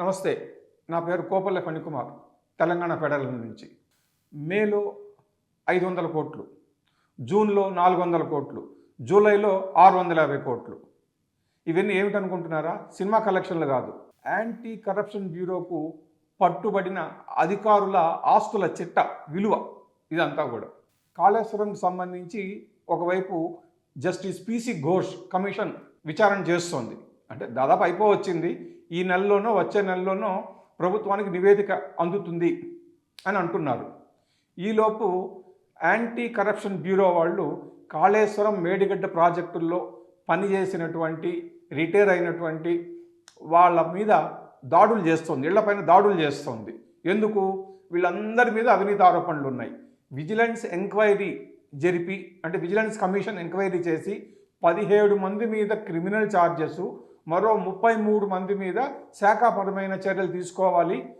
నమస్తే నా పేరు కోపల్లె ఫణికుమార్ తెలంగాణ ఫెడరల్ నుంచి. మేలో ఐదు వందల కోట్లు జూన్లో నాలుగు వందల కోట్లు జూలైలో ఆరు వందల యాభై కోట్లు. ఇవన్నీ ఏమిటనుకుంటున్నారా? సినిమా కలెక్షన్లు కాదు. యాంటీ కరప్షన్ బ్యూరోకు పట్టుబడిన అధికారుల ఆస్తుల చిట్ట విలువ ఇదంతా కూడా. కాళేశ్వరంకి సంబంధించి ఒకవైపు జస్టిస్ పిసి ఘోష్ కమిషన్ విచారణ చేస్తోంది. అంటే దాదాపు అయిపోవచ్చింది. ఈ నెలలోనో వచ్చే నెలలోనో ప్రభుత్వానికి నివేదిక అందుతుంది అని అంటున్నారు. ఈలోపు యాంటీ కరప్షన్ బ్యూరో వాళ్ళు కాళేశ్వరం మేడిగడ్డ ప్రాజెక్టుల్లో పనిచేసినటువంటి రిటైర్ అయినటువంటి వాళ్ళ మీద దాడులు చేస్తుంది. ఇళ్ళపైన దాడులు చేస్తుంది. ఎందుకు? వీళ్ళందరి మీద అవినీతి ఆరోపణలు ఉన్నాయి. విజిలెన్స్ ఎంక్వైరీ జరిపి అంటే విజిలెన్స్ కమిషన్ ఎంక్వైరీ చేసి పదిహేడు మంది మీద క్రిమినల్ ఛార్జెస్ మరో ముప్పై మూడు మంది మీద శాఖాపరమైన చర్యలు తీసుకోవాలి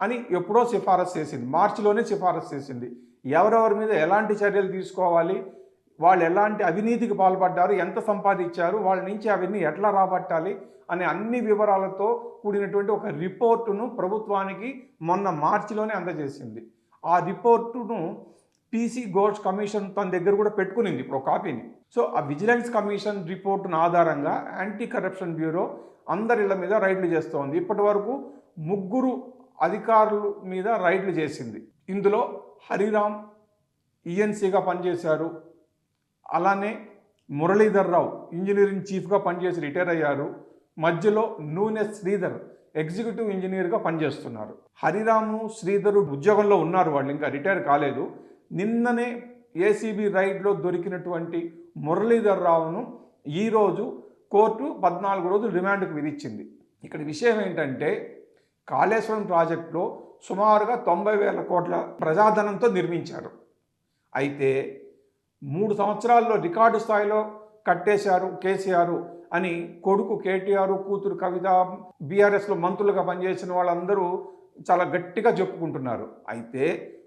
అని ఎప్పుడో సిఫారసు చేసింది. మార్చిలోనే సిఫారసు చేసింది. ఎవరెవరి మీద ఎలాంటి చర్యలు తీసుకోవాలి? వాళ్ళు ఎలాంటి అవినీతికి పాల్పడ్డారు? ఎంత సంపాదించారు? వాళ్ళ నుంచి అవన్నీ ఎట్లా రాబట్టాలి? అనే అన్ని వివరాలతో కూడినటువంటి ఒక రిపోర్టును ప్రభుత్వానికి మొన్న మార్చిలోనే అందజేసింది. ఆ రిపోర్టును పీసీ గోడ్స్ కమిషన్ తన దగ్గర కూడా పెట్టుకునింది ఇప్పుడు ఒక కాపీని. సో ఆ విజిలెన్స్ కమిషన్ రిపోర్టును ఆధారంగా యాంటీ కరప్షన్ బ్యూరో అందరిళ్ళ మీద రైడ్లు చేస్తోంది. ఇప్పటి వరకు ముగ్గురు అధికారుల మీద రైడ్లు చేసింది. ఇందులో హరిరామ్ ఈఎన్సీగా పనిచేశారు. అలానే మురళీధర్ రావు ఇంజనీరింగ్ చీఫ్గా పనిచేసి రిటైర్ అయ్యారు. మధ్యలో నూనె శ్రీధర్ ఎగ్జిక్యూటివ్ ఇంజనీర్గా పనిచేస్తున్నారు. హరిరాము శ్రీధరు ఉద్యోగంలో ఉన్నారు వాళ్ళు ఇంకా రిటైర్ కాలేదు. నిన్ననే ఏసీబీ రైడ్లో దొరికినటువంటి మురళీధర్ రావును ఈరోజు కోర్టు పద్నాలుగు రోజులు రిమాండ్కు విధించింది. ఇక్కడ విషయం ఏంటంటే కాళేశ్వరం ప్రాజెక్టులో సుమారుగా తొంభై వేల కోట్ల ప్రజాధనంతో నిర్మించారు. అయితే మూడు సంవత్సరాల్లో రికార్డు స్థాయిలో కట్టేశారు కేసీఆర్ అని కొడుకు కేటీఆర్ కూతురు కవిత బీఆర్ఎస్లో మంత్రులుగా పనిచేసిన వాళ్ళందరూ చాలా గట్టిగా చెప్పుకుంటున్నారు. అయితే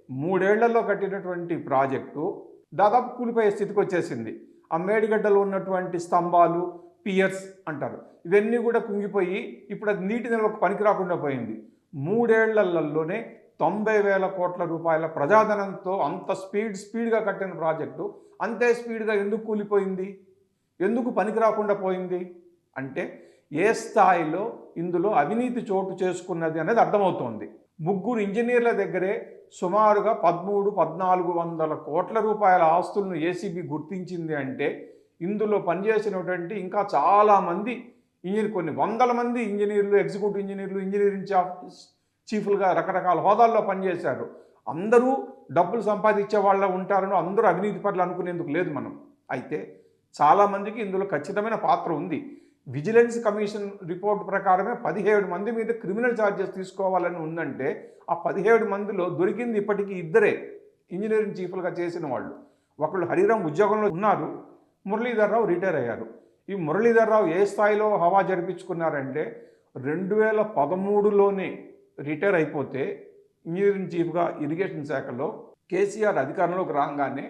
మూడేళ్ళలో కట్టినటువంటి ప్రాజెక్టు దాదాపు కూలిపోయే స్థితికి వచ్చేసింది. ఆ మేడిగడ్డలో ఉన్నటువంటి స్తంభాలు పియర్స్ అంటారు. ఇవన్నీ కూడా కుంగిపోయి ఇప్పుడు అది నీటి నిల్వకు పనికి రాకుండా పోయింది. మూడేళ్ళలోనే తొంభై వేల కోట్ల రూపాయల ప్రజాధనంతో అంత స్పీడ్ స్పీడ్గా కట్టిన ప్రాజెక్టు అంతే స్పీడ్గా ఎందుకు కూలిపోయింది? ఎందుకు పనికి రాకుండా పోయింది? అంటే ఏ స్థాయిలో ఇందులో అవినీతి చోటు చేసుకున్నది అనేది అర్థమవుతోంది. ముగ్గురు ఇంజనీర్ల దగ్గరే సుమారుగా పదమూడు పద్నాలుగు వందల కోట్ల రూపాయల ఆస్తులను ఏసీబీ గుర్తించింది అంటే ఇందులో పనిచేసినటువంటి ఇంకా చాలామంది ఇంజనీర్ కొన్ని వందల మంది ఇంజనీర్లు ఎగ్జిక్యూటివ్ ఇంజనీర్లు ఇంజనీరింగ్ చీఫ్లుగా రకరకాల హోదాల్లో పనిచేశారు. అందరూ డబ్బులు సంపాదించే వాళ్ళ ఉంటారని అందరూ అవినీతి పట్ల అనుకునేందుకు లేదు మనం. అయితే చాలామందికి ఇందులో ఖచ్చితమైన పాత్ర ఉంది. విజిలెన్స్ కమిషన్ రిపోర్ట్ ప్రకారమే పదిహేడు మంది మీద క్రిమినల్ ఛార్జెస్ తీసుకోవాలని ఉందంటే ఆ పదిహేడు మందిలో దొరికింది ఇప్పటికీ ఇద్దరే ఇంజనీరింగ్ చీఫ్లుగా చేసిన వాళ్ళు. ఒకళ్ళు హరిరామ్ ఉద్యోగంలో ఉన్నారు మురళీధర్రావు రిటైర్ అయ్యారు. ఈ మురళీధర్రావు ఏ స్థాయిలో హవా జరిపించుకున్నారంటే రెండు వేల పదమూడులోనే రిటైర్ అయిపోతే ఇంజనీరింగ్ చీఫ్గా ఇరిగేషన్ శాఖలో కేసీఆర్ అధికారంలోకి రాగానే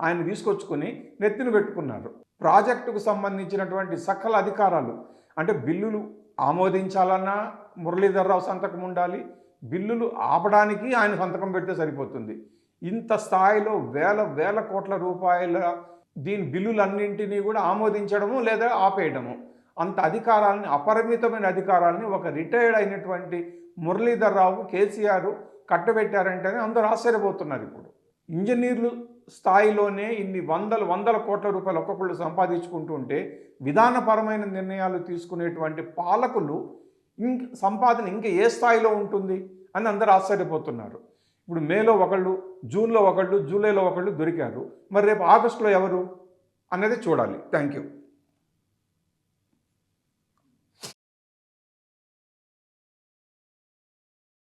ఆయన తీసుకొచ్చుకొని నెత్తిన పెట్టుకున్నారు. ప్రాజెక్టుకు సంబంధించినటువంటి సకల అధికారాలు. అంటే బిల్లులు ఆమోదించాలన్నా మురళీధర్రావు సంతకం ఉండాలి. బిల్లులు ఆపడానికి ఆయన సంతకం పెడితే సరిపోతుంది. ఇంత స్థాయిలో వేల వేల కోట్ల రూపాయల దీని బిల్లులన్నింటినీ కూడా ఆమోదించడము లేదా ఆపేయడము. అంత అధికారాలని అపరిమితమైన అధికారాలని ఒక రిటైర్డ్ అయినటువంటి మురళీధర్రావుకు కేసీఆర్ కట్టబెట్టారంటేనే అందరూ ఆశ్చర్యపోతున్నారు ఇప్పుడు. ఇంజనీర్లు స్థాయిలోనే ఇన్ని వందల వందల కోట్ల రూపాయలు ఒక్కొక్కళ్ళు సంపాదించుకుంటూ ఉంటే విధానపరమైన నిర్ణయాలు తీసుకునేటువంటి పాలకులు ఇంక సంపాదన ఇంకా ఏ స్థాయిలో ఉంటుంది అని అందరూ ఆశ్చర్యపోతున్నారు. ఇప్పుడు మేలో ఒకళ్ళు జూన్లో ఒకళ్ళు జూలైలో ఒకళ్ళు దొరికారు. మరి రేపు ఆగస్టులో ఎవరు? అనేది చూడాలి. Thank you.